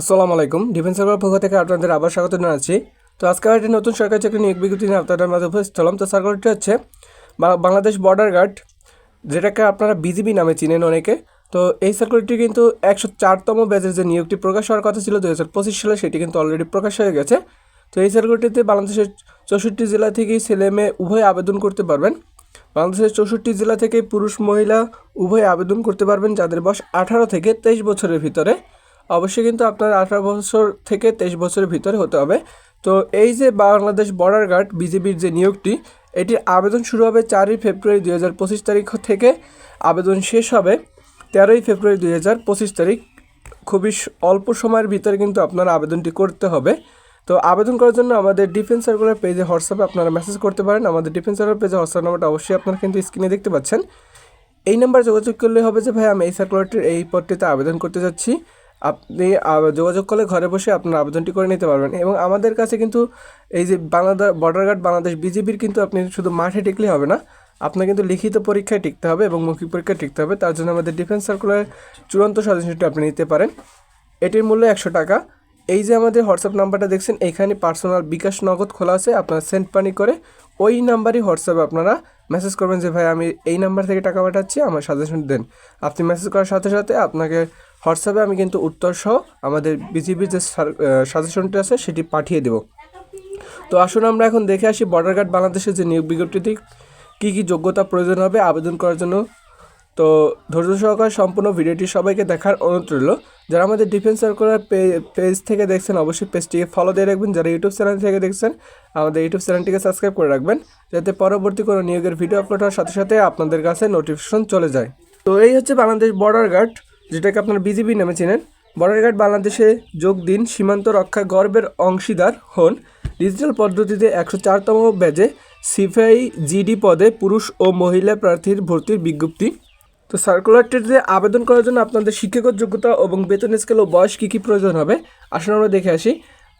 আসসালামু আলাইকুম। Defence server পক্ষ থেকে আপনাদের আবার স্বাগত জানাচ্ছি। তো আজকে একটি নতুন সরকারি চাকরি নিয়োগ বিজ্ঞপ্তি নিয়ে আপনাদের মাঝে উপস্থিত হলাম। তো সার্কুলারটি হচ্ছে বাংলাদেশ বর্ডার গার্ড যেটাকে আপনারা বিজিবি নামে চিনেন অনেকে। তো এই সার্কুলারটি কিন্তু একশো চারতম ব্যাচের যে নিয়োগটি প্রকাশ হওয়ার কথা ছিল দু হাজার পঁচিশ সালে, সেটি কিন্তু অলরেডি প্রকাশ হয়ে গেছে। তো এই সার্কুলারটিতে বাংলাদেশের চৌষট্টি জেলা থেকেই ছেলে মেয়ে উভয় আবেদন করতে পারবেন। বাংলাদেশের চৌষট্টি জেলা থেকে পুরুষ মহিলা উভয় আবেদন করতে পারবেন, যাদের বয়স আঠারো থেকে তেইশ বছরের ভিতরে। অবশ্যই কিন্তু আপনার আঠারো বছর থেকে তেইশ বছরের ভিতরে হতে হবে। তো এই যে বাংলাদেশ বর্ডার গার্ড বিজেপির যে নিয়োগটি, এটির আবেদন শুরু হবে চারই ফেব্রুয়ারি দুই হাজার পঁচিশ তারিখ থেকে। আবেদন শেষ হবে তেরোই ফেব্রুয়ারি দুই হাজার পঁচিশ তারিখ। খুবই অল্প সময়ের ভিতরে কিন্তু আপনার আবেদনটি করতে হবে। তো আবেদন করার জন্য আমাদের ডিফেন্স সার্কুলার পেজে হোয়াটসঅ্যাপে আপনারা মেসেজ করতে পারেন। আমাদের ডিফেন্স সার্কুলার পেজে হোয়াটসঅ্যাপ নাম্বারটা অবশ্যই আপনারা কিন্তু স্ক্রিনে দেখতে পাচ্ছেন। এই নাম্বার যোগাযোগ করলে হবে যে, ভাই, আমি এই সার্কুলারটির এই পদটিতে আবেদন করতে যাচ্ছি। আপনি যোগাযোগ করলে ঘরে বসে আপনার আবেদনটি করে নিতে পারবেন এবং আমাদের কাছে কিন্তু এই যে বাংলাদেশ বর্ডার গার্ড বাংলাদেশ বিজেপির কিন্তু আপনি শুধু মাঠে টিকলে হবে না, আপনার কিন্তু লিখিত পরীক্ষায় টিকতে হবে এবং মৌখিক পরীক্ষায় টিকতে হবে, তার জন্য আমাদের ডিফেন্স সার্কুলার চূড়ান্ত সাজেশনটি আপনি নিতে পারেন। এটির মূল্য একশো টাকা। এই যে আমাদের হোয়াটসঅ্যাপ নাম্বারটা দেখছেন এইখানে পার্সোনাল বিকাশ নগদ খোলা আছে, আপনার সেন্ড পানি করে ওই নাম্বারই হোয়াটসঅ্যাপে আপনারা মেসেজ করবেন যে, ভাই, আমি এই নাম্বার থেকে টাকা পাঠাচ্ছি, আমার সাজেশন দেন। আপনি মেসেজ করার সাথে সাথে আপনাকে হোয়াটসঅ্যাপে আমি কিন্তু উত্তর সহ আমাদের বিজিবির যে সাজেশনটি আছে, সেটি পাঠিয়ে দেব। তো আসুন আমরা এখন দেখে আসি বর্ডার গার্ড বাংলাদেশের যে নিয়োগ বিজ্ঞপ্তিটি, কী কী যোগ্যতা প্রয়োজন হবে, আবেদন করার জন্য তো ধৈর্য সহকারে সম্পূর্ণ ভিডিওটি সবাইকে দেখার অনুরোধ রইল। যারা আমাদের ডিফেন্স সার্কুলার পেজ থেকে দেখছেন, অবশ্যই পেজটিকে ফলো দিয়ে রাখবেন। যারা ইউটিউব চ্যানেল থেকে দেখছেন, আমাদের ইউটিউব চ্যানেলটিকে সাবস্ক্রাইব করে রাখবেন, যাতে পরবর্তী কোনো নিয়োগের ভিডিও আপলোড হওয়ার সাথে সাথে আপনাদের কাছে নোটিফিকেশন চলে যায়। তো এই হচ্ছে বাংলাদেশ বর্ডার গার্ড যেটাকে আপনারা বিজিবি নামে চেনেন। বর্ডার গার্ড বাংলাদেশে যোগ দিন, সীমান্ত রক্ষা গর্বের অংশীদার হন। ডিজিটাল পদ্ধতিতে একশো চারতম ব্যাজে সিফাই জিডি পদে পুরুষ ও মহিলা প্রার্থীর ভর্তির বিজ্ঞপ্তি। তো সার্কুলারটিতে আবেদন করার জন্য আপনাদের শিক্ষাগত যোগ্যতা এবং বেতন স্কেল ও বয়স কী কী প্রয়োজন হবে? আসলে আমরা দেখে আসি।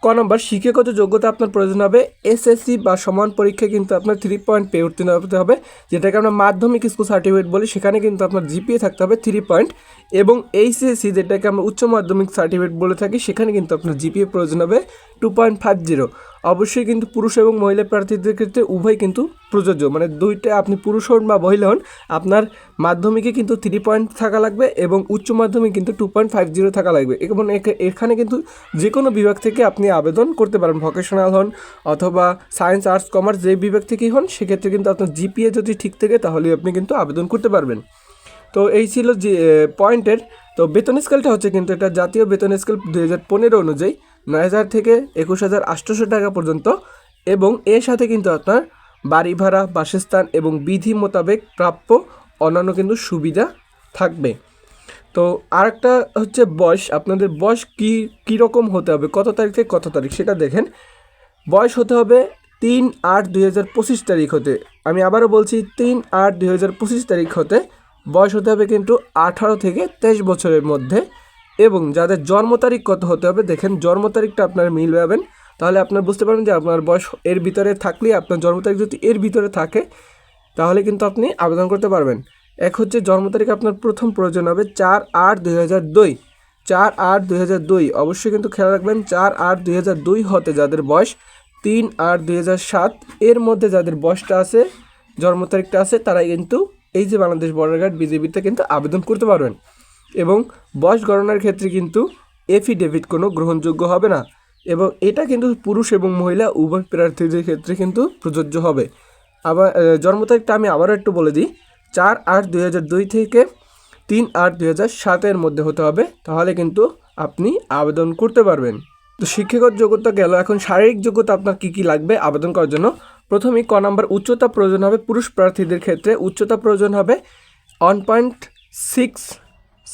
ক নম্বর, শিক্ষাগত যোগ্যতা আপনার প্রয়োজন হবে এসএসসি বা সমান পরীক্ষায় কিন্তু আপনার থ্রি পয়েন্ট পেয়ে উত্তীর্ণ হতে হবে, যেটাকে আমরা মাধ্যমিক স্কুল সার্টিফিকেট বলি। সেখানে কিন্তু আপনার জিপিএ থাকতে হবে থ্রি পয়েন্ট এবং এইচএসসি যেটাকে আমরা উচ্চ মাধ্যমিক সার্টিফিকেট বলে থাকি, সেখানে কিন্তু আপনার জিপিএ প্রয়োজন হবে টু পয়েন্ট ফাইভ জিরো অবশ্যই কিন্তু পুরুষ এবং মহিলা প্রার্থীদের ক্ষেত্রে উভয় কিন্তু প্রযোজ্য। মানে দুইটা আপনি পুরুষ হন বা মহিলা হন, আপনার মাধ্যমিকে কিন্তু থ্রি পয়েন্ট থাকা লাগবে এবং উচ্চ মাধ্যমিক কিন্তু টু পয়েন্ট ফাইভ জিরো থাকা লাগবে। এবং এখ- এখানে কিন্তু যে কোনো বিভাগ থেকে আপনি আবেদন করতে পারেন। ভকেশনাল হন অথবা সায়েন্স আর্টস কমার্স যে বিভাগ থেকেই হন, সেক্ষেত্রে কিন্তু আপনার জিপিএ যদি ঠিক থাকে, তাহলে আপনি কিন্তু আবেদন করতে পারবেন। তো এই ছিল যে পয়েন্টের তো বেতন স্কেলটা হচ্ছে কিন্তু এটা জাতীয় বেতন স্কেল দু হাজার পনেরো অনুযায়ী। নয় হাজার থেকে একুশ হাজার আটশোশো টাকা পর্যন্ত এবং এর সাথে কিন্তু আপনার বাড়ি ভাড়া, বাসস্থান এবং বিধি মোতাবেক প্রাপ্য অন্যান্য কিন্তু সুবিধা থাকবে। তো আরেকটা হচ্ছে বয়স, আপনাদের বয়স কী, কীরকম হতে হবে, কত তারিখ থেকে কত তারিখ সেটা দেখেন। বয়স হতে হবে তিন আট দুই হাজার পঁচিশ তারিখ হতে। আমি আবারও বলছি তিন আট দুই হাজার পঁচিশ তারিখ হতে। বয়স হতে হবে কিন্তু আঠারো থেকে তেইশ বছরের মধ্যে। এবং যাদের জন্ম তারিখ কত হতে হবে, দেখেন জন্ম তারিখটা আপনার মিল পাবেন তাহলে আপনার বুঝতে পারবেন যে আপনার বয়স এর ভিতরে থাকলে, আপনার জন্ম তারিখ যদি এর ভিতরে থাকে, তাহলে কিন্তু আপনি আবেদন করতে পারবেন। এক হচ্ছে জন্ম তারিখ আপনার প্রথম প্রয়োজন হবে চার আট দুই হাজার দুই। চার আট দুই হাজার দুই, অবশ্যই কিন্তু খেয়াল রাখবেন, চার আট দুই হাজার দুই হতে যাদের বয়স, তিন আট দুই হাজার সাত, এর মধ্যে যাদের বয়সটা আছে, জন্ম তারিখটা আছে তারা কিন্তু এই যে বাংলাদেশ বর্ডার গার্ড বিজেপিতে কিন্তু আবেদন করতে পারবেন। এবং বয়স গণনার ক্ষেত্রে কিন্তু এফিডেভিট কোনো গ্রহণযোগ্য হবে না। এবং এটা কিন্তু পুরুষ এবং মহিলা উভয় প্রার্থীদের ক্ষেত্রে কিন্তু প্রযোজ্য হবে। আবার জন্ম তারিখটা আমি আবারও একটু বলে দিই। চার আট দুই হাজার দুই থেকে তিন আট দুই হাজার সাতের মধ্যে হতে হবে। তাহলে কিন্তু আপনি আবেদন করতে পারবেন। তো শিক্ষাগত যোগ্যতা গেল। এখন শারীরিক যোগ্যতা আপনার কী কী লাগবে আবেদন করার জন্য? প্রথমেই ক নাম্বার, উচ্চতা প্রয়োজন হবে। পুরুষ প্রার্থীদের ক্ষেত্রে উচ্চতা প্রয়োজন হবে one point six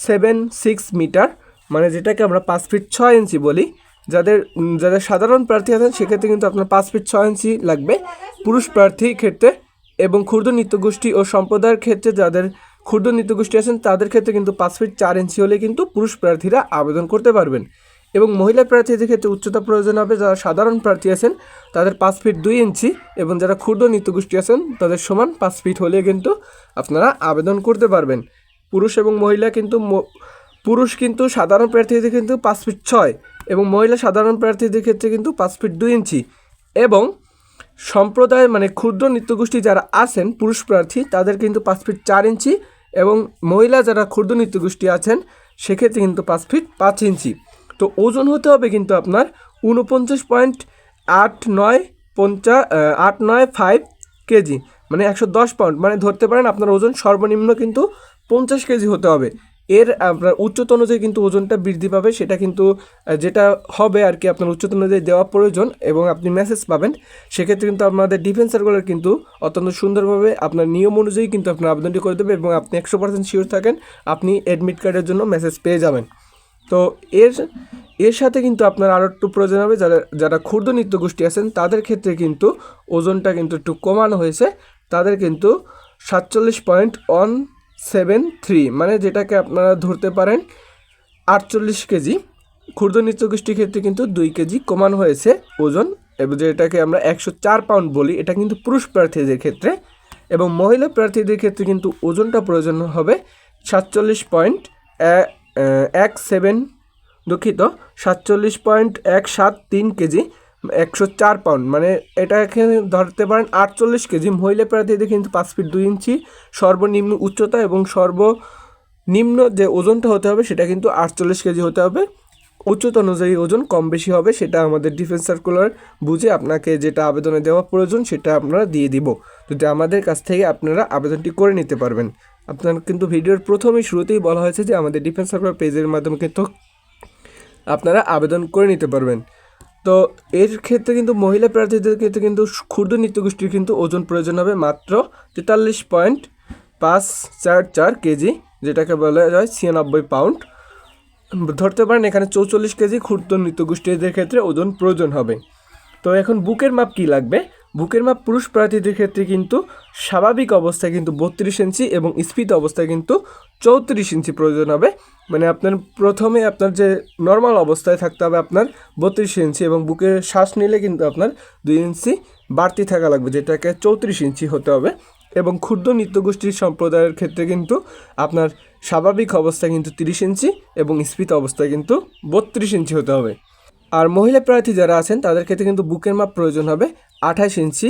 seven, six metre মানে যেটাকে আমরা পাঁচ ফিট ছয় ইঞ্চি বলি। যাদের যাদের সাধারণ প্রার্থী আছেন, সেক্ষেত্রে কিন্তু আপনার পাঁচ ফিট ছয় ইঞ্চি লাগবে। পুরুষ প্রার্থীর ক্ষেত্রে এবং ক্ষুদ্র নৃত্যগোষ্ঠী ও সম্প্রদায়ের ক্ষেত্রে যাদের ক্ষুদ্র নৃত্যগোষ্ঠী আছেন, তাদের ক্ষেত্রে কিন্তু পাঁচ ফিট চার ইঞ্চি হলে কিন্তু পুরুষ প্রার্থীরা আবেদন করতে পারবেন। এবং মহিলা প্রার্থীদের ক্ষেত্রে উচ্চতা প্রয়োজন হবে। যারা সাধারণ প্রার্থী আছেন, তাদের পাঁচ ফিট দুই ইঞ্চি এবং যারা ক্ষুদ্র নৃত্যগোষ্ঠী আছেন, তাদের সমান পাঁচ ফিট হলে কিন্তু আপনারা আবেদন করতে পারবেন। পুরুষ এবং মহিলা কিন্তু পুরুষ কিন্তু সাধারণ প্রার্থীদের কিন্তু পাঁচ ফিট ছয় এবং মহিলা সাধারণ প্রার্থীদের ক্ষেত্রে কিন্তু পাঁচ ফিট দুই ইঞ্চি। এবং সম্প্রদায় মানে ক্ষুদ্র নৃত্যগোষ্ঠী যারা আছেন, পুরুষ প্রার্থী, তাদের কিন্তু পাঁচ ফিট চার ইঞ্চি এবং মহিলা যারা ক্ষুদ্র নৃত্যগোষ্ঠী আছেন, সেক্ষেত্রে কিন্তু পাঁচ ফিট পাঁচ ইঞ্চি। তো ওজন হতে হবে কিন্তু আপনার উনপঞ্চাশ পয়েন্ট আট নয় পঞ্চাশ আট নয় ফাইভ কেজি মানে একশো দশ পাউন্ড মানে ধরতে পারেন আপনার ওজন সর্বনিম্ন কিন্তু পঞ্চাশ কেজি হতে হবে। এর, আপনার উচ্চতা অনুযায়ী কিন্তু ওজনটা বৃদ্ধি পাবে, সেটা কিন্তু যেটা হবে আর কি আপনার উচ্চতা অনুযায়ী দেওয়া প্রয়োজন এবং আপনি মেসেজ পাবেন। সেক্ষেত্রে কিন্তু আপনাদের ডিফেন্স সার্কুলার কিন্তু অত্যন্ত সুন্দরভাবে আপনার নিয়ম অনুযায়ী কিন্তু আপনার আবেদনটি করে দেবে এবং আপনি একশো পার্সেন্ট শিওর থাকেন, আপনি অ্যাডমিট কার্ডের জন্য মেসেজ পেয়ে যাবেন। তো এর এর সাথে কিন্তু আপনার আরও একটু প্রয়োজন হবে যারা যারা ক্ষুদ্র নৃত্য গোষ্ঠী আছেন, তাদের ক্ষেত্রে কিন্তু ওজনটা কিন্তু একটু কমানো হয়েছে। তাদের কিন্তু সাতচল্লিশ পয়েন্ট ওয়ান সেভেন থ্রি মানে যেটাকে আপনারা ধরতে পারেন আটচল্লিশ কেজি। ক্ষুদ্র গোষ্ঠীর ক্ষেত্রে কিন্তু দুই কেজি কমানো হয়েছে ওজন, এবং যেটাকে আমরা একশো চার পাউন্ড বলি, এটা কিন্তু পুরুষ প্রার্থীদের ক্ষেত্রে, এবং মহিলা প্রার্থীদের ক্ষেত্রে কিন্তু ওজনটা প্রয়োজন হবে সাতচল্লিশ পয়েন্ট এক সেভেন দুঃখিত, সাতচল্লিশ পয়েন্ট এক সাত তিন কেজি। একশো চার পাউন্ড মানে এটা এখানে ধরতে পারেন আটচল্লিশ কেজি। মহিলা প্রার্থীদের কিন্তু পাঁচ ফিট দুই ইঞ্চি, সর্বনিম্ন উচ্চতা এবং সর্বনিম্ন যে ওজনটা হতে হবে সেটা কিন্তু আটচল্লিশ কেজি হতে হবে। উচ্চতা অনুযায়ী ওজন কম বেশি হবে, সেটা আমাদের ডিফেন্স সার্কুলার বুঝে আপনাকে যেটা আবেদনে দেওয়া প্রয়োজন সেটা আমরা দিয়ে দিব। যদি আমাদের কাছ থেকে আপনারা আবেদনটি করে নিতে পারবেন। আপনার কিন্তু ভিডিওর প্রথমেই শুরুতেই বলা হয়েছে যে আমাদের ডিফেন্স সার্কুলার পেজের মাধ্যমে কিন্তু আপনারা আবেদন করে নিতে পারবেন। তো এর ক্ষেত্রে কিন্তু মহিলা প্রার্থীদের ক্ষেত্রে কিন্তু ক্ষুদ্র নৃত্যগোষ্ঠীর কিন্তু ওজন প্রয়োজন হবে মাত্র তেতাল্লিশ পয়েন্ট পাঁচ চার চার কেজি, যেটাকে বলা যায় ছিয়ানব্বই পাউন্ড। ধরতে পারেন এখানে চৌচল্লিশ কেজি ক্ষুদ্র নৃত্যগোষ্ঠীদের ক্ষেত্রে ওজন প্রয়োজন হবে। তো এখন বুকের মাপ কি লাগবে? বুকের মাপ পুরুষ প্রার্থীদের ক্ষেত্রে কিন্তু স্বাভাবিক অবস্থায় কিন্তু বত্রিশ ইঞ্চি এবং স্ফীত অবস্থায় কিন্তু চৌত্রিশ ইঞ্চি প্রয়োজন হবে। মানে আপনার প্রথমে আপনার যে নর্মাল অবস্থায় থাকতে হবে আপনার বত্রিশ ইঞ্চি এবং বুকে শ্বাস নিলে কিন্তু আপনার দুই ইঞ্চি বাড়তি থাকা লাগবে, যেটাকে চৌত্রিশ ইঞ্চি হতে হবে। এবং ক্ষুদ্র নৃত্যগোষ্ঠীর সম্প্রদায়ের ক্ষেত্রে কিন্তু আপনার স্বাভাবিক অবস্থায় কিন্তু তিরিশ ইঞ্চি এবং স্ফীত অবস্থায় কিন্তু বত্রিশ ইঞ্চি হতে হবে। আর মহিলা প্রার্থী যারা আছেন, তাদের ক্ষেত্রে কিন্তু বুকের মাপ প্রয়োজন হবে আঠাশ ইঞ্চি।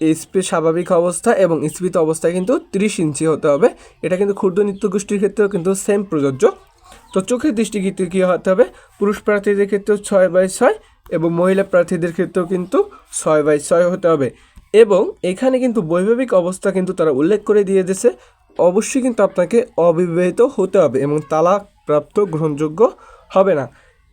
স্পি স্বাভাবিক অবস্থা এবং স্ফীত অবস্থায় কিন্তু তিরিশ ইঞ্চি হতে হবে। এটা কিন্তু ক্ষুদ্র নৃত্য গোষ্ঠীর ক্ষেত্রেও কিন্তু সেম প্রযোজ্য। তো চোখের দৃষ্টিগিতে কী হতে হবে? পুরুষ প্রার্থীদের ক্ষেত্রেও ছয় বাই ছয় এবং মহিলা প্রার্থীদের ক্ষেত্রেও কিন্তু ছয় বাই ছয় হতে হবে। এবং এখানে কিন্তু বৈভাবিক অবস্থা কিন্তু তারা উল্লেখ করে দিয়ে দিয়েছে। অবশ্যই কিন্তু আপনাকে অবিবাহিত হতে হবে এবং তালাক প্রাপ্ত গ্রহণযোগ্য হবে না।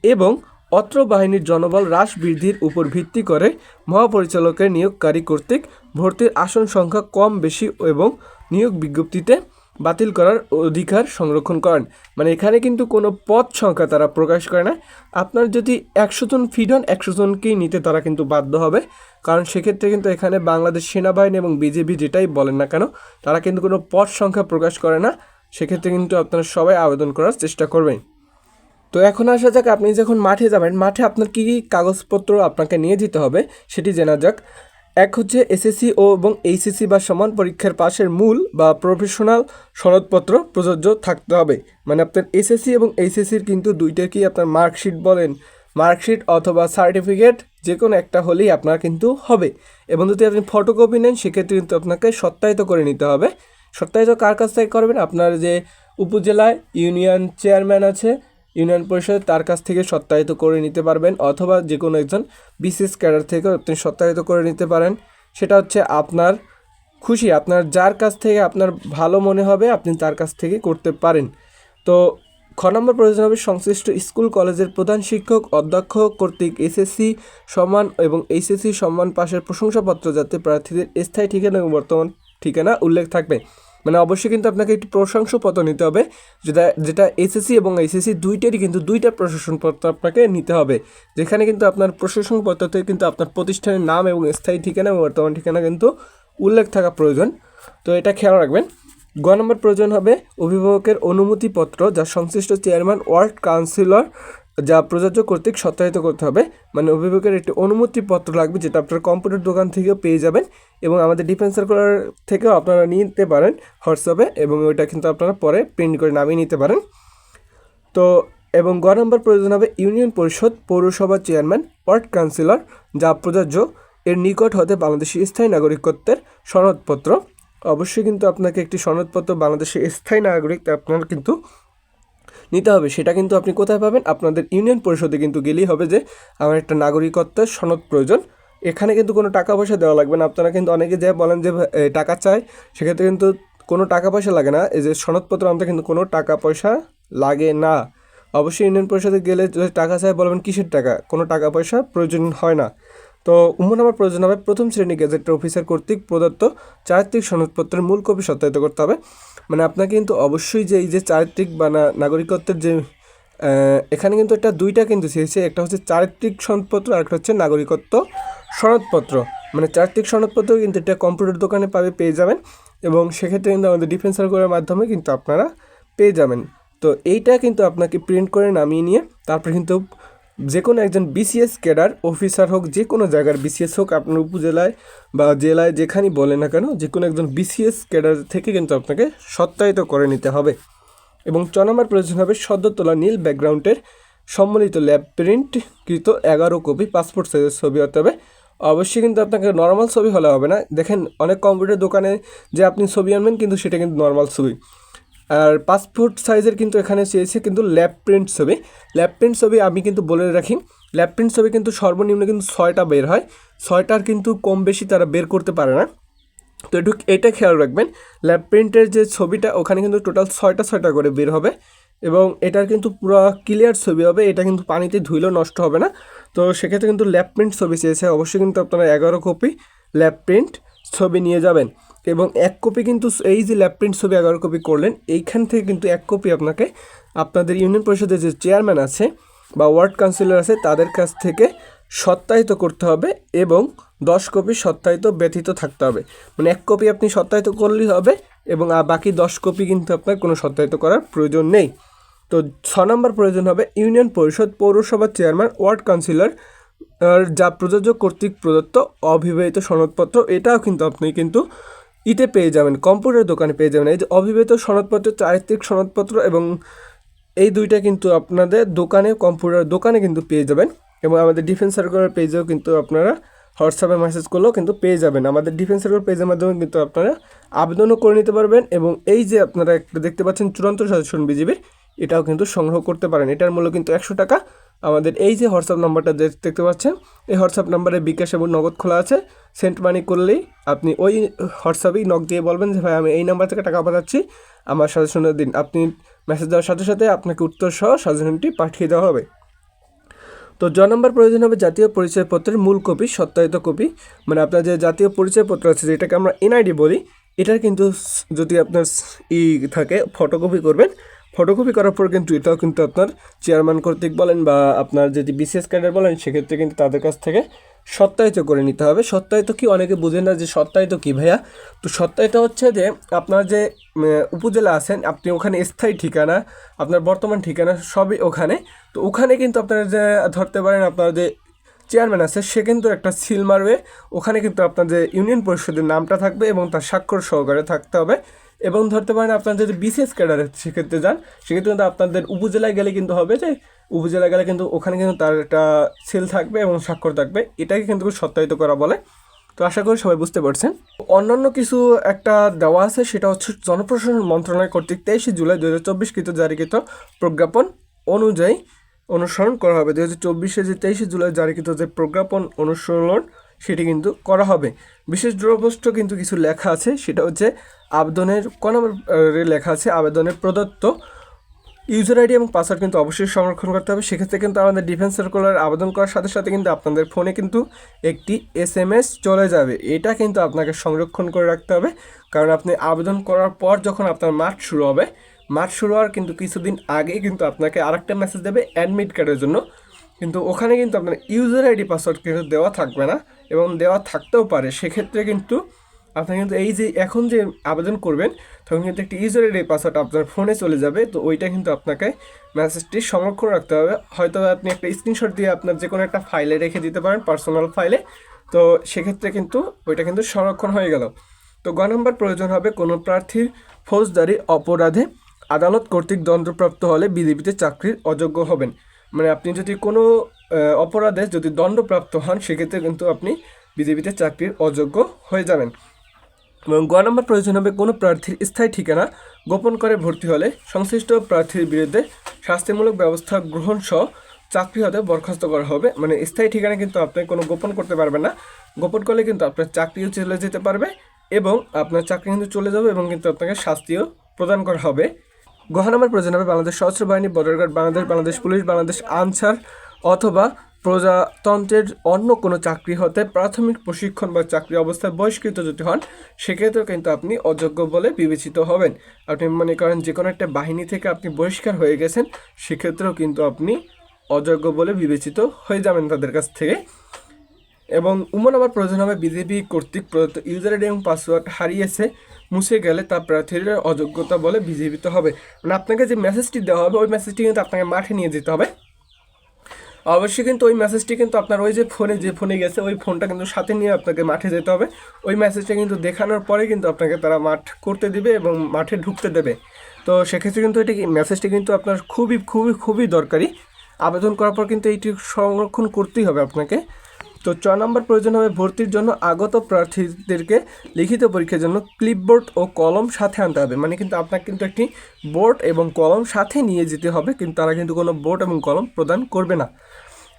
এবং অত্র বাহিনীর জনবল হ্রাস বৃদ্ধির উপর ভিত্তি করে মহাপরিচালকের নিয়োগকারী কর্তৃক ভর্তির আসন সংখ্যা কম বেশি এবং নিয়োগ বিজ্ঞপ্তিতে বাতিল করার অধিকার সংরক্ষণ করেন। মানে এখানে কিন্তু কোনো পদ সংখ্যা তারা প্রকাশ করে না। আপনার যদি একশো জন ফিড হন, একশো জনকেই নিতে তারা কিন্তু বাধ্য হবে। কারণ সেক্ষেত্রে কিন্তু এখানে বাংলাদেশ সেনাবাহিনী এবং বিজেপি যেটাই বলেন না কেন, তারা কিন্তু কোনো পদ সংখ্যা প্রকাশ করে না। সেক্ষেত্রে কিন্তু আপনারা সবাই আবেদন করার চেষ্টা করবেন। তো এখন আসা যাক, আপনি যখন মাঠে যাবেন, মাঠে আপনার কী কী কাগজপত্র আপনাকে নিয়ে যেতে হবে সেটি জানা যাক। এক হচ্ছে এসএসসি ও এবং এইচএসসি বা সমান পরীক্ষার পাশের মূল বা প্রফেশনাল সনদপত্র প্রযোজ্য থাকতে হবে। মানে আপনার এসএসসি এবং এইচএসসির কিন্তু দুইটাকেই আপনার মার্কশিট বলেন, মার্কশিট অথবা সার্টিফিকেট যে কোনো একটা হলেই আপনার কিন্তু হবে। এবং যদি আপনি ফটোকপি নেন, সেক্ষেত্রে কিন্তু আপনাকে সত্যায়িত করে নিতে হবে। সত্যায়িত কার কাছ থেকে করবেন? আপনার যে উপজেলায় ইউনিয়ন চেয়ারম্যান আছে ইউনিয়ন পরিষদ তার কাছ থেকে সত্যায়িত করে নিতে পারবেন অথবা যে কোনো একজন বিশেষ ক্যাডার থেকে আপনি সত্যায়িত করে নিতে পারেন। সেটা হচ্ছে আপনার খুশি, আপনার যার কাছ থেকে আপনার ভালো মনে হবে আপনি তার কাছ থেকে করতে পারেন। তো খ নম্বর প্রয়োজন হবে সংশ্লিষ্ট স্কুল, কলেজের প্রধান শিক্ষক, অধ্যক্ষ কর্তৃক এসএসসি সম্মান এবং এইচএসসি সম্মান পাশের প্রশংসাপত্র যাতে প্রার্থীদের স্থায়ী ঠিকানা এবং বর্তমান ঠিকানা উল্লেখ থাকবে। মানে অবশ্যই কিন্তু আপনাকে একটি প্রশংসাপত্র নিতে হবে, যেটা যেটা এসএসসি এবং এইচএসসি দুইটারই কিন্তু দুইটা প্রশাসনপত্র আপনাকে নিতে হবে। যেখানে কিন্তু আপনার প্রশাসনপত্রতে কিন্তু আপনার প্রতিষ্ঠানের নাম এবং স্থায়ী ঠিকানা এবং বর্তমান ঠিকানা কিন্তু উল্লেখ থাকা প্রয়োজন। তো এটা খেয়াল রাখবেন। গ নম্বর প্রয়োজন হবে অভিভাবকের অনুমতিপত্র, যা সংশ্লিষ্ট চেয়ারম্যান, ওয়ার্ড কাউন্সিলর যা প্রযোজ্য কর্তৃক সত্যায়িত করতে হবে। মানে অভিভাবকের একটি অনুমতিপত্র লাগবে যেটা আপনার কম্পিউটার দোকান থেকেও পেয়ে যাবেন এবং আমাদের ডিফেন্স সার্কুলার থেকেও আপনারা নিতে পারেন হোয়াটসঅ্যাপে এবং ওইটা কিন্তু আপনারা পরে প্রিন্ট করে নামিয়ে নিতে পারেন। তো এবং গ নম্বর প্রয়োজন হবে ইউনিয়ন পরিষদ পৌরসভা চেয়ারম্যান, ওয়ার্ড কাউন্সিলর, যা প্রযোজ্য। এর নিকট হতে বাংলাদেশের স্থায়ী নাগরিকত্বের সনদপত্র। অবশ্যই কিন্তু আপনাকে একটি সনদপত্র বাংলাদেশের স্থায়ী নাগরিক আপনার কিন্তু নিতে হবে। সেটা কিন্তু আপনি কোথায় পাবেন? আপনাদের ইউনিয়ন পরিষদে কিন্তু গেলেই হবে যে, আমার একটা নাগরিকত্বের সনদ প্রয়োজন। এখানে কিন্তু কোনো টাকা পয়সা দেওয়া লাগবে না। আপনারা কিন্তু অনেকে যে বলেন যে টাকা চাই, সেক্ষেত্রে কিন্তু কোনো টাকা পয়সা লাগে না। এই যে সনদপত্র আনতে কিন্তু কোনো টাকা পয়সা লাগে না। অবশ্যই ইউনিয়ন পরিষদে গেলে যদি টাকা চাই বলবেন কিসের টাকা? কোনো টাকা পয়সা প্রয়োজন হয় না। তো উম্মন আমার প্রয়োজন হবে প্রথম শ্রেণি গেজেটের অফিসার কর্তৃক প্রদত্ত চারিত্রিক সনদপত্রের মূল কপি সত্যায়িত করতে হবে। মানে আপনাকে কিন্তু অবশ্যই যে এই যে চারিত্রিক বা নাগরিকত্বের যে এখানে কিন্তু একটা দুইটা কিন্তু চেয়েছে একটা হচ্ছে চারিত্রিক সনদপত্র আর একটা হচ্ছে নাগরিকত্ব সনদপত্র। মানে চারিত্রিক সনদপত্র কিন্তু এটা কম্পিউটার দোকানে পাবে, পেয়ে যাবেন। এবং সেক্ষেত্রে কিন্তু আমাদের ডিফেন্স সার্কুলারের মাধ্যমে কিন্তু আপনারা পেয়ে যাবেন। তো এইটা কিন্তু আপনাকে প্রিন্ট করে নামিয়ে নিয়ে, তারপরে কিন্তু যে কোনো একজন বিসিএস ক্যাডার অফিসার হোক যে কোনো জায়গার বিসিএস হোক আপনার উপজেলায় বা জেলায় যেখানেই বলে না কেন যে কোনো একজন বিসিএস ক্যাডার থেকে কিন্তু আপনাকে সত্যায়িত করে নিতে হবে। এবং চ নম্বর প্রয়োজন হবে সদ্য তোলা নীল ব্যাকগ্রাউন্ডের সম্মিলিত ল্যাব প্রিন্টকৃত এগারো কপি পাসপোর্ট সাইজের ছবি হতে হবে অবশ্যই কিন্তু আপনাকে নর্মাল ছবি হলে হবে না। দেখেন, অনেক কম্পিউটার দোকানে যে আপনি ছবি আনবেন, কিন্তু সেটা কিন্তু নর্মাল ছবি। আর পাসপোর্ট সাইজের কিন্তু এখানে চেয়েছে কিন্তু ল্যাব প্রিন্ট ছবি। ল্যাব প্রিন্ট ছবি আমি কিন্তু বলে রাখি ল্যাব প্রিন্ট ছবি কিন্তু সর্বনিম্ন কিন্তু ছয়টা বের হয়। ছয়টার কিন্তু কম বেশি তারা বের করতে পারে না। তো একটু এটা খেয়াল রাখবেন ল্যাব প্রিন্টের যে ছবিটা, ওখানে কিন্তু টোটাল ছয়টা ছয়টা করে বের হবে এবং এটার কিন্তু পুরো ক্লিয়ার ছবি হবে, এটা কিন্তু পানিতে ধুইলেও নষ্ট হবে না। তো সেক্ষেত্রে কিন্তু ল্যাব প্রিন্ট ছবি চেয়েছে, অবশ্যই কিন্তু আপনারা এগারো কপি ল্যাব প্রিন্ট ছবি নিয়ে যাবেন। এবং এক কপি কিন্তু এই যে ল্যাব প্রিন্ট ছবি এগারো কপি করলেন, এইখান থেকে কিন্তু এক কপি আপনাকে আপনাদের ইউনিয়ন পরিষদের যে চেয়ারম্যান আছে বা ওয়ার্ড কাউন্সিলর আছে, তাদের কাছ থেকে সত্যায়িত করতে হবে এবং দশ কপি সত্যায়িত ব্যথিত থাকতে হবে। মানে এক কপি আপনি সত্যায়িত করলেই হবে এবং বাকি দশ কপি কিন্তু আপনার কোনো সত্যায়িত করার প্রয়োজন নেই। তো ছ নম্বর প্রয়োজন হবে ইউনিয়ন পরিষদ পৌরসভার চেয়ারম্যান ওয়ার্ড কাউন্সিলর যা প্রযোজক কর্তৃক প্রদত্ত অবিবাহিত সনদপত্র, এটাও কিন্তু আপনি কিন্তু ইতে পেয়ে যাবেন কম্পিউটার দোকানে পেয়ে যাবেন। এই যে অবিবাহিত সনদপত্র, চারিত্রিক সনদপত্র এবং এই দুইটা কিন্তু আপনাদের দোকানে, কম্পিউটার দোকানে কিন্তু পেয়ে যাবেন এবং আমাদের ডিফেন্স সার্কুলার পেজেও কিন্তু আপনারা হোয়াটসঅ্যাপে মেসেজ করলেও কিন্তু পেয়ে যাবেন। আমাদের ডিফেন্স সার্কুলার পেজের মাধ্যমে কিন্তু আপনারা আবেদনও করে নিতে পারবেন এবং এই যে আপনারা একটা দেখতে পাচ্ছেন চূড়ান্ত সাজেশন বিজিবির, এটাও কিন্তু সংগ্রহ করতে পারেন। এটার মূল্য কিন্তু একশো টাকা। আমাদের এই যে হোয়াটসঅ্যাপ নাম্বারটা দেখতে পাচ্ছেন, এই হোয়াটসঅ্যাপ নাম্বারে বিকাশ এবং নগদ খোলা আছে। সেন্ট মানি করলেই আপনি ওই হোয়াটসঅ্যাপেই নক দিয়ে বলবেন যে, ভাই, আমি এই নাম্বার থেকে টাকা পাঠাচ্ছি। আমার সাজেশনের দিন। আপনি মেসেজ দেওয়ার সাথে সাথে আপনাকে উত্তর সহ সাজেশনটি পাঠিয়ে দেওয়া হবে। তো জ নাম্বার প্রয়োজন হবে জাতীয় পরিচয়পত্রের মূল কপি, সত্যায়িত কপি। মানে আপনার যে জাতীয় পরিচয়পত্র আছে, যেটাকে আমরা এনআইডি বলি, এটার কিন্তু যদি আপনার ই থাকে ফটোকপি করবেন ফটোকপি করার পর কিন্তু এটাও কিন্তু আপনার চেয়ারম্যান কর্তৃক বলেন বা আপনার যদি বিসিএস ক্যাডার বলেন, সেক্ষেত্রে কিন্তু তাদের কাছ থেকে সত্যায়িত করে নিতে হবে। সত্যায়িত কি? অনেকে বুঝেন না যে সত্যায়িত কি ভাইয়া? তো সত্যায়িত হচ্ছে যে আপনার যে উপজেলা আছেন, আপনি ওখানে স্থায়ী ঠিকানা, আপনার বর্তমান ঠিকানা সবই ওখানে। তো ওখানে কিন্তু আপনারা যে, ধরতে পারেন আপনার যে চেয়ারম্যান আছে, সে কিন্তু একটা সিল মারবে। ওখানে কিন্তু আপনার যে ইউনিয়ন পরিষদের নামটা থাকবে এবং তার স্বাক্ষর সহকারে থাকতে হবে। এবং ধরতে পারেন আপনার যদি বিসিএস ক্যাডারে সেক্ষেত্রে যান, সেক্ষেত্রে কিন্তু আপনাদের উপজেলায় গেলে কিন্তু হবে যে, উপজেলায় গেলে কিন্তু ওখানে কিন্তু তার একটা সেল থাকবে এবং স্বাক্ষর থাকবে। এটাকে কিন্তু সত্যায়িত করা বলে। তো আশা করি সবাই বুঝতে পারছেন। অন্যান্য কিছু একটা দেওয়া আছে, সেটা হচ্ছে জনপ্রশাসন মন্ত্রণালয় কর্তৃক তেইশে জুলাই দু হাজার চব্বিশ কৃত জারিকৃত প্রজ্ঞাপন অনুযায়ী অনুসরণ করা হবে। দু হাজার চব্বিশে যে তেইশে জুলাই জারিকৃত যে প্রজ্ঞাপন অনুসরণ সেটি কিন্তু করা হবে। বিশেষ দ্রবস্থ কিন্তু কিছু লেখা আছে, সেটা হচ্ছে আবেদনের, ক নম্বর লেখা আছে, আবেদনের প্রদত্ত ইউজার আইডি এবং পাসওয়ার্ড কিন্তু অবশ্যই সংরক্ষণ করতে হবে। সেক্ষেত্রে কিন্তু আমাদের ডিফেন্স সার্কুলার আবেদন করার সাথে সাথে কিন্তু আপনাদের ফোনে কিন্তু একটি এস এম এস চলে যাবে। এটা কিন্তু আপনাকে সংরক্ষণ করে রাখতে হবে। কারণ আপনি আবেদন করার পর যখন আপনার মাঠ শুরু হবে মাঠ শুরু হওয়ার কিন্তু কিছুদিন আগে কিন্তু আপনাকে আরেকটা মেসেজ দেবে অ্যাডমিট কার্ডের জন্য। কিন্তু ওখানে কিন্তু আপনার ইউজার আইডি পাসওয়ার্ড কিন্তু দেওয়া থাকবে না। এবং দেওয়া থাকতেও পারে, সেক্ষেত্রে কিন্তু আপনি কিন্তু এই যে এখন যে আবেদন করবেন, তখন কিন্তু একটি ইউজার আইডি পাসওয়ার্ড আপনার ফোনে চলে যাবে। তো ওইটা কিন্তু আপনাকে মেসেজটি সংরক্ষণ রাখতে হবে। হয়তো আপনি একটা স্ক্রিনশট দিয়ে আপনার যে কোনো একটা ফাইলে রেখে দিতে পারেন পার্সোনাল ফাইলে তো সেক্ষেত্রে কিন্তু ওইটা কিন্তু সংরক্ষণ হয়ে গেল। তো গ নম্বর প্রয়োজন হবে, কোনো প্রার্থীর ফৌজদারি, অপরাধে আদালত কর্তৃক দণ্ডপ্রাপ্ত হলে বিজেপিতে চাকরির অযোগ্য হবেন। মানে আপনি যদি কোনো অপরাধে যদি দণ্ডপ্রাপ্ত হন, সেক্ষেত্রে কিন্তু আপনি বিজেপিতে চাকরির অযোগ্য হয়ে যাবেন। এবং গ নম্বর প্রয়োজন হবে কোনো প্রার্থীর স্থায়ী ঠিকানা, গোপন করে ভর্তি হলে সংশ্লিষ্ট প্রার্থীর বিরুদ্ধে শাস্তিমূলক ব্যবস্থা গ্রহণ সহ চাকরি হতে বরখাস্ত করা হবে। মানে স্থায়ী ঠিকানা কিন্তু আপনি কোনো গোপন করতে পারবেন না। গোপন করলে কিন্তু আপনার চাকরিও চলে যেতে পারবে এবং আপনার চাকরি কিন্তু চলে যাবে এবং কিন্তু আপনাকে শাস্তিও প্রদান করা হবে। গহ নম্বর প্রয়োজন হবে বাংলাদেশ সশস্ত্র বাহিনী border guard Bangladesh Bangladesh police, Bangladesh Ansar অথবা প্রজাতন্ত্রের অন্য কোনো চাকরি হতে প্রাথমিক প্রশিক্ষণ বা চাকরি অবস্থায় বহিষ্কৃত যদি হন, সেক্ষেত্রেও কিন্তু আপনি অযোগ্য বলে বিবেচিত হবেন। আপনি মনে করেন যে কোনো একটা বাহিনী থেকে আপনি বহিষ্কার হয়ে গেছেন, সেক্ষেত্রেও কিন্তু আপনি অযোগ্য বলে বিবেচিত হয়ে যাবেন তাদের কাছ থেকে। এবং উমন আবার প্রয়োজন হবে বিজেপি কর্তৃক প্রদত্ত ইউজার আইডি এবং পাসওয়ার্ড হারিয়েছে, মুছে গেলে তা প্রার্থীর অযোগ্যতা বলে বিজেপিত হবে। মানে আপনাকে যে মেসেজটি দেওয়া হবে, ওই মেসেজটি কিন্তু আপনাকে মাঠে নিয়ে যেতে হবে। অবশ্যই কিন্তু ওই মেসেজটি কিন্তু আপনার ওই যে ফোনে যে ফোনে গেছে, ওই ফোনটা কিন্তু সাথে নিয়ে আপনাকে মাঠে যেতে হবে। ওই মেসেজটা কিন্তু দেখানোর পরে কিন্তু আপনাকে তারা মাঠ করতে দিবে এবং মাঠে ঢুকতে দেবে। তো সেক্ষেত্রে কিন্তু এটি মেসেজটি কিন্তু আপনার খুবই খুবই খুবই দরকারি। আবেদন করার পর কিন্তু এইটি সংরক্ষণ করতেই হবে আপনাকে। তো ছ নম্বর প্রয়োজন হবে ভর্তির জন্য আগত প্রার্থীদেরকে লিখিত পরীক্ষার জন্য ক্লিপবোর্ড ও কলম সাথে আনতে হবে। মানে কিন্তু আপনাকে কিন্তু একটি বোর্ড এবং কলম সাথে নিয়ে যেতে হবে, কিন্তু তারা কিন্তু কোনো বোর্ড এবং কলম প্রদান করবে না।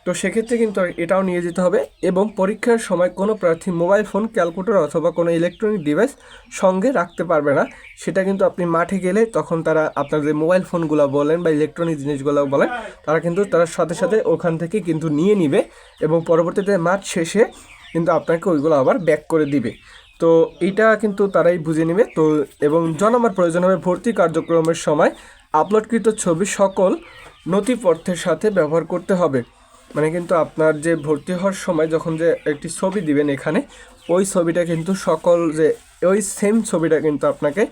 তো সেক্ষেত্রে কিন্তু এটাও নিয়ে যেতে হবে এবং পরীক্ষার সময় কোনো প্রার্থী মোবাইল ফোন, ক্যালকুলেটর অথবা কোনো ইলেকট্রনিক ডিভাইস সঙ্গে রাখতে পারবে না। সেটা কিন্তু আপনি মাঠে গেলে তখন তারা আপনার যে মোবাইল ফোনগুলো বলেন বা ইলেকট্রনিক জিনিসগুলো বলেন, তারা কিন্তু তার সাথে সাথে ওখান থেকে কিন্তু নিয়ে নিবে এবং পরবর্তীতে মাঠ শেষে কিন্তু আপনাকে ওইগুলো আবার ব্যাক করে দিবে। তো এইটা কিন্তু তারাই বুঝে নেবে। তো এবং জনমার প্রয়োজন হবে ভর্তি কার্যক্রমের সময় আপলোডকৃত ছবি সকল নথিপত্রের সাথে ব্যবহার করতে হবে। মানে কিন্তু আপনার যে ভর্তি হওয়ার সময় যখন যে একটি ছবি দিবেন এখানে, ওই ছবিটা কিন্তু সকল যে, ওই সেম ছবিটা কিন্তু আপনাকে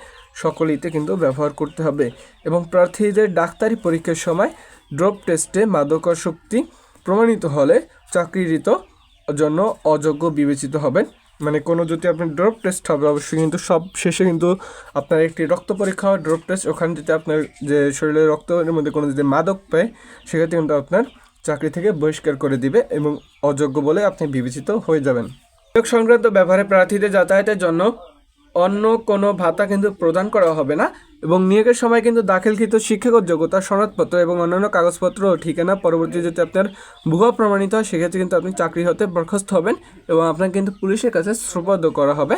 সকলিতে কিন্তু ব্যবহার করতে হবে। এবং প্রার্থীদের ডাক্তারি পরীক্ষার সময় ড্রপ টেস্টে মাদকাসক্তি প্রমাণিত হলে চাকরিরত জন্য অযোগ্য বিবেচিত হবেন। মানে কোনো যদি আপনার ড্রপ টেস্ট হবে, অবশ্যই কিন্তু সব শেষে কিন্তু আপনার একটি রক্ত পরীক্ষা ড্রপ টেস্ট ওখানে যদি আপনার যে শরীরের রক্তের মধ্যে কোনো যদি মাদক পায়, সেক্ষেত্রে কিন্তু আপনার চাকরি থেকে বহিষ্কার করে দিবে এবং অযোগ্য বলে আপনি বিবেচিত হয়ে যাবেন। নিয়োগ সংক্রান্ত ব্যাপারে প্রার্থীদের যাতায়াতের জন্য অন্য কোনো ভাতা কিন্তু প্রদান করা হবে না এবং নিয়োগের সময় কিন্তু দাখিলকৃত শিক্ষাগত যোগ্যতা, সনদপত্র এবং অন্যান্য কাগজপত্র ও ঠিকানা পরবর্তী যদি আপনার ভুয়া প্রমাণিত হয়, সেক্ষেত্রে কিন্তু আপনি চাকরি হতে বরখাস্ত হবেন এবং আপনার কিন্তু পুলিশের কাছে সুপর্দ করা হবে।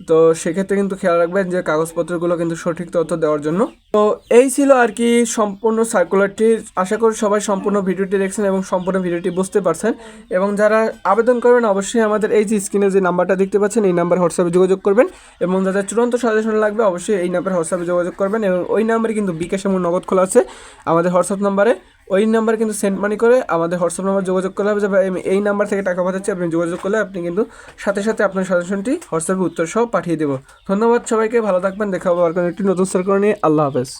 তো সেক্ষেত্রে কিন্তু খেয়াল রাখবেন যে কাগজপত্রগুলো কিন্তু সঠিক তথ্য দেওয়ার জন্য। তো এই ছিল আর কি সম্পূর্ণ সার্কুলারটি আশা করি সবাই সম্পূর্ণ ভিডিওটি দেখছেন এবং সম্পূর্ণ ভিডিওটি বুঝতে পারছেন। এবং যারা আবেদন করবেন অবশ্যই আমাদের এই যে স্ক্রিনে যে নাম্বারটা দেখতে পাচ্ছেন, এই নাম্বার হোয়াটসঅ্যাপে যোগাযোগ করবেন। এবং যাদের চূড়ান্ত সাজেশন লাগবে, অবশ্যই এই নাম্বার হোয়াটসঅ্যাপে যোগাযোগ করবেন। এবং ওই নাম্বারে কিন্তু বিকাশ এবং নগদ খোলা আছে। আমাদের হোয়াটসঅ্যাপ নাম্বারে ওই নাম্বার কিন্তু সেন্ড মানি করে আমাদের হোয়াটসঅ্যাপ নাম্বার যোগাযোগ করলে হবে যে এই নাম্বার থেকে টাকা পাঠাচ্ছি, আপনি যোগাযোগ করলে আপনি কিন্তু সাথে সাথে আপনার সাজেশনটি হোয়াটসঅ্যাপে উত্তর সহ পাঠিয়ে দেবো। ধন্যবাদ সবাইকে, ভালো থাকবেন, দেখা হবে আর কোনো একটি নতুন সরকার নিয়ে। আল্লাহ হাফেজ।